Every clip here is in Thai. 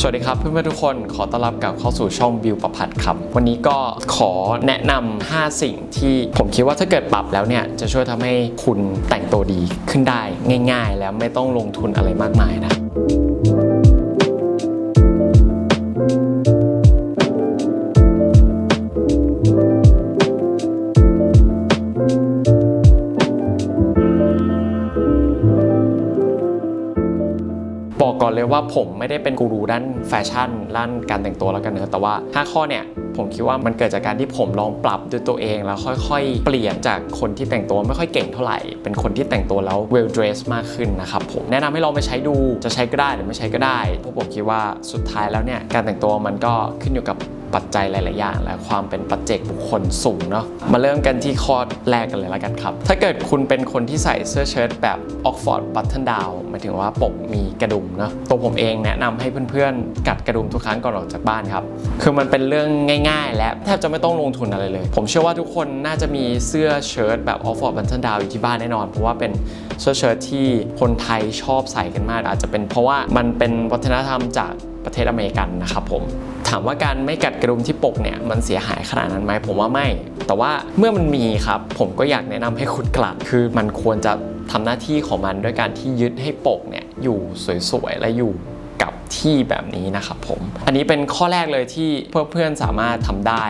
สวัสดีครับเพื่อนๆทุกคนขอต้อนรับกลับเข้าสู่ช่องบิวประพัดครับ วันนี้ก็ขอแนะนำ5สิ่งที่ผมคิดว่าถ้าเกิดปรับแล้วเนี่ย จะช่วยทำให้คุณแต่งตัวดีขึ้นได้ง่าย ๆ แล้วไม่ต้องลงทุนอะไรมากมายนะ บอกก่อนเลยว่าผมไม่ได้เป็นกูรูด้านแฟชั่นด้านการแต่งตัวแล้วกันเนอะแต่ว่า 5 ข้อเนี่ยผมคิดว่ามันเกิดจากการที่ผมลองปรับด้วยตัวเองแล้วค่อยๆ เปลี่ยนจากคนที่แต่งตัวไม่ค่อยเก่งเท่าไหร่ เป็นคนที่แต่งตัวแล้ว well dressed มากขึ้นนะครับผมแนะนำให้ลองไปใช้ดูจะใช้ก็ได้หรือไม่ใช้ก็ได้เพราะผมคิดว่าสุดท้ายแล้วเนี่ยการแต่งตัวมันก็ขึ้นอยู่กับ ปัจจัยหลาย ๆ อย่าง และความเป็นปัจเจกบุคคลสูงเนาะมาเริ่มกันที่ข้อแรกกันเลยล้วกันครับ ถ้าเกิดคุณเป็นคนที่ใส่เสื้อเชิ้ตแบบ Oxford Button Down หมายถึงว่าปกมีกระดุมเนาะตัวผมเองแนะนำให้เพื่อน ๆ กัดกระดุมทุกครั้งก่อนออกจากบ้านครับคือมันเป็นเรื่องง่าย ๆ และแทบจะไม่ต้องลงทุนอะไรเลย ผมเชื่อว่าทุกคนน่าจะมีเสื้อเชิ้ตแบบ Oxford Button Down อยู่ที่บ้านแน่นอน เพราะว่าเป็นเสื้อเชิ้ตที่คนไทยชอบใส่กันมาก อาจจะเป็นเพราะว่ามันเป็นวัฒนธรรมจาก ประเทศอเมริกันนะครับผมถามว่าการไม่กัดกระดุมที่ปกเนี่ยมันเสียหายขนาดนั้นไหมผมว่าไม่ แต่ว่าเมื่อมันมีครับ ผมก็อยากแนะนำให้คุณกลัดคือมันควรจะทำหน้าที่ของมันด้วยการที่ยึดให้ปกเนี่ยอยู่สวยๆและอยู่ ที่แบบนี้นะครับผม อันนี้เป็นข้อแรกเลยที่เพื่อนๆสามารถทำได้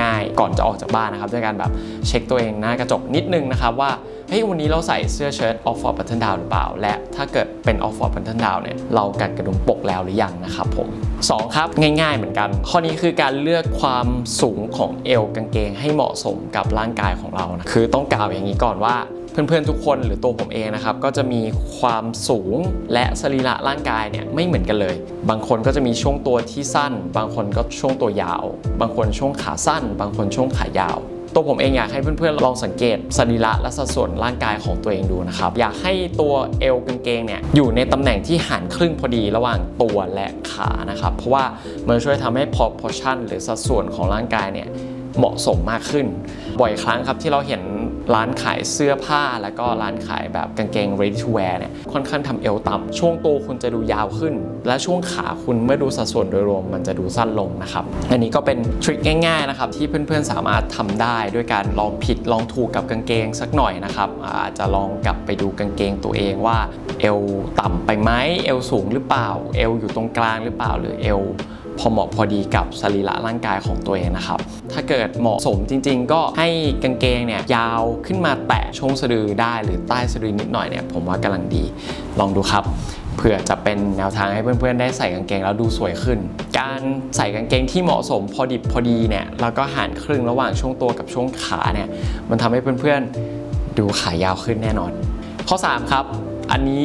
ง่าย ๆ ก่อนจะออกจากบ้านนะครับด้วยการแบบเช็คตัวเองหน้ากระจกนิดนึงนะครับว่าเฮ้ยวันนี้เราใส่เสื้อเชิ้ต off for button down หรือเปล่า และถ้าเกิดเป็น off for button down เนี่ยเรากัดกระดุมปกแล้วหรือยังนะครับผม 2 ครับ ง่ายๆเหมือนกัน ข้อนี้คือการเลือกความสูงของเอวกางเกงให้เหมาะสมกับร่างกายของเรานะคือต้องกล่าวอย่างนี้ก่อนว่า เพื่อนๆทุกคนหรือตัวผมเองนะครับก็จะมีความสูงและสรีระร่างกายเนี่ยไม่เหมือนกันเลย บางคนก็จะมีช่วงตัวที่สั้น บางคนก็ช่วงตัวยาว บางคนช่วงขาสั้น บางคนช่วงขายาวตัวผมเองอยากให้เพื่อนๆลองสังเกตสรีระและสัดส่วนร่างกายของตัวเองดูนะครับ อยากให้ตัวเอวกางเกงเนี่ยอยู่ในตำแหน่งที่หันครึ่งพอดีระหว่างตัวและขานะครับ เพราะว่ามันช่วยทำให้ proportion หรือสัดส่วนของร่างกายเนี่ยเหมาะสมมากขึ้น บ่อยครั้งครับที่เราเห็น ร้านขายเสื้อผ้าแล้วก็ร้านขายแบบกางเกง ready to wear เนี่ยค่อนข้างทำเอวต่ำช่วงตัวคุณจะดูยาวขึ้น และช่วงขาคุณเมื่อดูสัดส่วนโดยรวมมันจะดูสั้นลงนะครับอันนี้ก็เป็นทริคง่ายๆนะครับที่เพื่อนๆสามารถทำได้ด้วยการลองผิดลองถูกกับกางเกงสักหน่อยนะครับอาจจะลองกลับไปดูกางเกงตัวเองว่าเอวต่ำไปไหมเอวสูงหรือเปล่าเอวอยู่ตรงกลางหรือเปล่าหรือเอว พอเหมาะพอดีกับสรีระร่างกายของตัวเองนะครับ ถ้าเกิดเหมาะสมจริง ๆ ก็ให้กางเกงเนี่ยยาวขึ้นมาแตะช่วงสะดือได้หรือใต้สะดือนิดหน่อยเนี่ยผมว่ากำลังดีลองดูครับเพื่อจะเป็นแนวทางให้เพื่อนๆ ได้ใส่กางเกงแล้วดูสวยขึ้น การใส่กางเกงที่เหมาะสมพอดิบพอดีเนี่ยแล้วก็หันครึ่งระหว่างช่วงตัวกับช่วงขาเนี่ยมันทำให้เพื่อนๆ ดูขายาวขึ้นแน่นอน ข้อ 3 ครับ อันนี้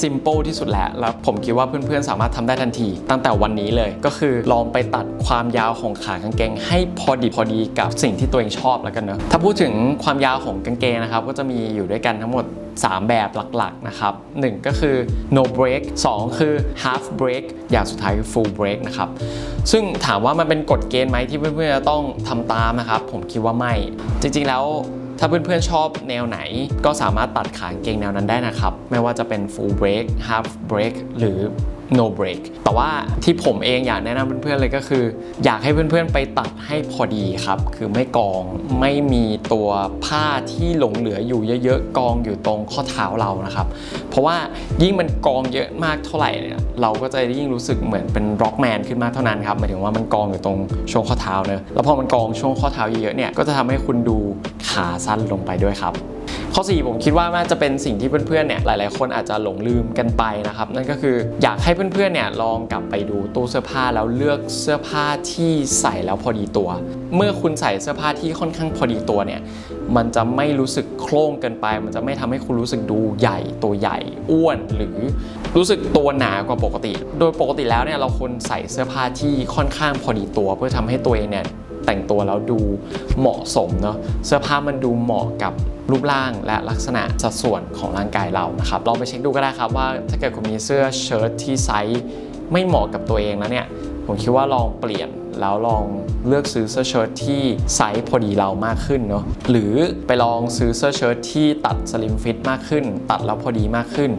simple ที่สุดแล้วแล้วผมคิดว่าเพื่อนๆ สามารถทำได้ทันที ตั้งแต่วันนี้เลยก็คือลองไปตัดความยาวของขากางเกง ให้พอดีพอดีกับสิ่งที่ตัวเองชอบแล้วกันเนอะถ้าพูดถึงความยาวของกางเกงนะครับก็จะมีอยู่ด้วยกันทั้งหมด 3 แบบหลักๆนะครับ1ก็คือ no break 2 คือ half break อย่างสุดท้ายคือ full break นะครับซึ่งถามว่ามันเป็นกฎเกณฑ์ไหมที่เพื่อนๆจะต้องทำตามนะครับผมคิดว่าไม่ จริงๆแล้ว ถ้าเพื่อนๆชอบแนวไหน ก็สามารถตัดขากางเกงแนวนั้นได้นะครับ ไม่ว่าจะเป็น full break half break หรือ no break แต่ว่าที่ผมเองอยากแนะนำเพื่อนๆเลยก็คือ อยากให้เพื่อนๆไปตัดให้พอดีครับ คือไม่กองไม่มีตัวผ้าที่หลงเหลืออยู่เยอะๆกองอยู่ตรงข้อเท้าเรานะครับ เพราะว่ายิ่งมันกองเยอะมากเท่าไหร่เนี่ยเราก็จะยิ่งรู้สึกเหมือนเป็นร็อกแมนขึ้นมากเท่านั้นครับหมายถึงว่ามันกองอยู่ตรงช่วงข้อเท้าเนอะแล้วพอมันกองช่วงข้อเท้าเยอะๆเนี่ยก็จะทำให้คุณดูขาสั้นลงไปด้วยครับ ข้อ 4 ผมคิดว่าน่าจะเป็นสิ่งที่เพื่อนๆเนี่ยหลาย ๆ คนอาจจะหลงลืมกันไปนะครับ นั่นก็คืออยากให้เพื่อนๆเนี่ยลองกลับไปดูตู้เสื้อผ้าแล้วเลือกเสื้อผ้าที่ใส่แล้วพอดีตัว เมื่อคุณใส่เสื้อผ้าที่ค่อนข้างพอดีตัวเนี่ยมันจะไม่รู้สึกโคร่งเกินไป มันจะไม่ทำให้คุณรู้สึกดูใหญ่ตัวใหญ่อ้วนหรือรู้สึกตัวหนากว่าปกติ โดยปกติแล้วเนี่ยเราควรใส่เสื้อผ้าที่ค่อนข้างพอดีตัว เพื่อทำให้ตัวเองเนี่ย แต่งตัวแล้วดูเหมาะสมเนาะเสื้อผ้ามันดูเหมาะกับรูปร่างและลักษณะสัดส่วนของร่างกายเรานะครับลองไปเช็คดูก็ได้ครับว่าถ้าเกิดคุณมีเสื้อเชิ้ตที่ไซส์ไม่เหมาะกับตัวเองแล้วเนี่ย ผมคิดว่าลองเปลี่ยนแล้วลองเลือกซื้อเสื้อเชิ้ตที่ไซส์พอดีเรามากขึ้นเนาะหรือไปลองซื้อเสื้อเชิ้ตที่ตัดสลิมฟิตมากขึ้น ตัดแล้วพอดีมากขึ้น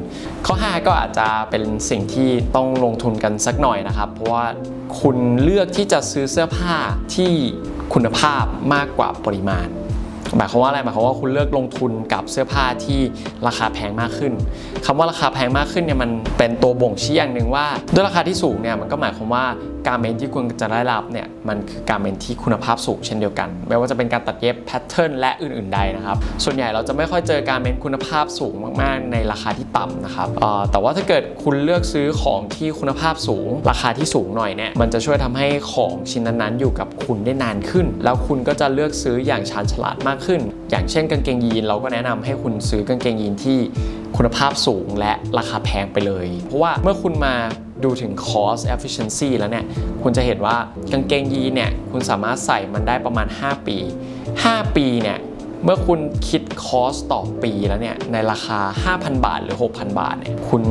ข้อ 5 ก็อาจจะเป็นสิ่งที่ต้องลงทุนกันสักหน่อยนะครับ เพราะว่าคุณเลือกที่จะซื้อเสื้อผ้าที่คุณภาพมากกว่าปริมาณหมายความว่าอะไรหมายความว่าคุณเลือกลงทุนกับเสื้อผ้าที่ราคาแพงมากขึ้นคำว่าราคาแพงมากขึ้นเนี่ยมันเป็นตัวบ่งชี้อย่างหนึ่งว่า ด้วยราคาที่สูงเนี่ยมันก็หมายความว่า การเมนที่คุณจะได้รับเนี่ยมันคือการเมนที่คุณภาพสูงเช่นเดียวกัน ไม่ว่าจะเป็นการตัดเย็บแพทเทิร์นและอื่นๆใดนะครับ ส่วนใหญ่เราจะไม่ค่อยเจอการเมนคุณภาพสูงมากๆ ในราคาที่ต่ำนะครับแต่ว่าถ้าเกิดคุณเลือกซื้อของที่คุณภาพสูง ราคาที่สูงหน่อยเนี่ยมันจะช่วยทำให้ของชิ้นนั้นๆ อยู่กับคุณได้นานขึ้น แล้วคุณก็จะเลือกซื้ออย่างชาญฉลาดมากขึ้น อย่างเช่นกางเกงยีนเราก็แนะนำให้คุณซื้อกางเกงยีนที่คุณภาพสูงและราคาแพงไปเลย เพราะว่าเมื่อคุณมา ดูถึง cost efficiency แล้วเนี่ย คุณจะเห็นว่ากางเกงยีนเนี่ย คุณสามารถใส่มันได้ประมาณ 5 ปี 5 ปีเนี่ย เมื่อคุณคิดคอสต่อปีแล้วเนี่ยในราคา 5,000 บาทหรือ 6,000 บาทเนี่ยคุณ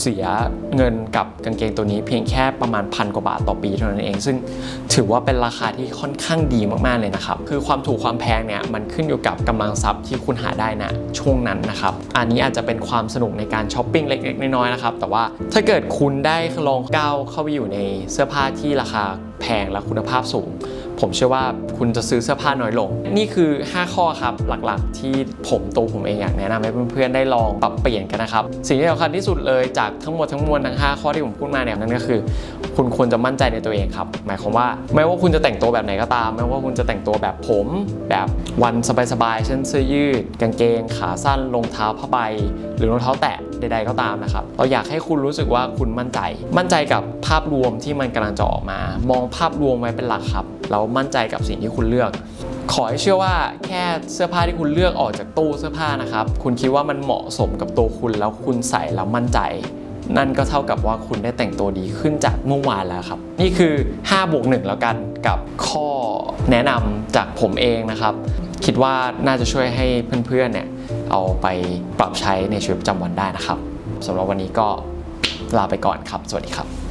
เสียเงินกับกางเกงตัวนี้เพียงแค่ประมาณพันกว่าบาทต่อปีเท่านั้นเอง ซึ่งถือว่าเป็นราคาที่ค่อนข้างดีมากๆเลยนะครับคือความถูกความแพงเนี่ยมันขึ้นอยู่กับกำลังทรัพย์ที่คุณหาได้นะช่วงนั้นนะครับอันนี้อาจจะเป็นความสนุกในการช้อปปิ้งเล็กๆน้อยๆนะครับแต่ว่าถ้าเกิดคุณได้ลองก้าวเข้าไปอยู่ในเสื้อผ้าที่ราคาแพงและคุณภาพสูง ผมเชื่อว่าคุณจะซื้อเสื้อผ้าน้อยลง นี่คือ 5 ข้อครับหลักๆ ที่ผมตัวผมเองอยากแนะนำให้เพื่อนๆได้ลองปรับเปลี่ยนกันนะครับ สิ่งที่สำคัญที่สุดเลยจากทั้งหมดทั้งมวลทั้ง 5 ข้อที่ผมพูดมาเนี่ยนั่นก็คือ คุณควรจะมั่นใจในตัวเองครับ หมายความว่าไม่ว่าคุณจะแต่งตัวแบบไหนก็ตาม ไม่ว่าคุณจะแต่งตัวแบบผม แบบวันสบายๆเช่นเสื้อยืด กางเกง ขาสั้นรองเท้าผ้าใบ หรือรองเท้าแตะ ใดๆก็ตามนะครับ เราอยากให้คุณรู้สึกว่าคุณมั่นใจ มั่นใจกับภาพรวมที่มันกำลังจะออกมา มองภาพรวมไว้เป็นหลักครับ แล้วมั่นใจกับสิ่งที่คุณเลือก ขอให้เชื่อว่าแค่เสื้อผ้าที่คุณเลือกออกจากตู้เสื้อผ้านะครับ คุณคิดว่ามันเหมาะสมกับตัวคุณแล้วคุณใส่แล้วมั่นใจนั่นก็เท่ากับว่าคุณได้แต่งตัวดีขึ้นจากเมื่อวานแล้วครับ นี่คือ5บวก1แล้วกันกับข้อแนะนำจากผมเองนะครับ คิดว่าน่าจะช่วยให้เพื่อนๆเนี่ย เอาไปปรับใช้ในชีวิตประจำวันได้นะครับสำหรับวันนี้ก็ลาไปก่อนครับ สวัสดีครับ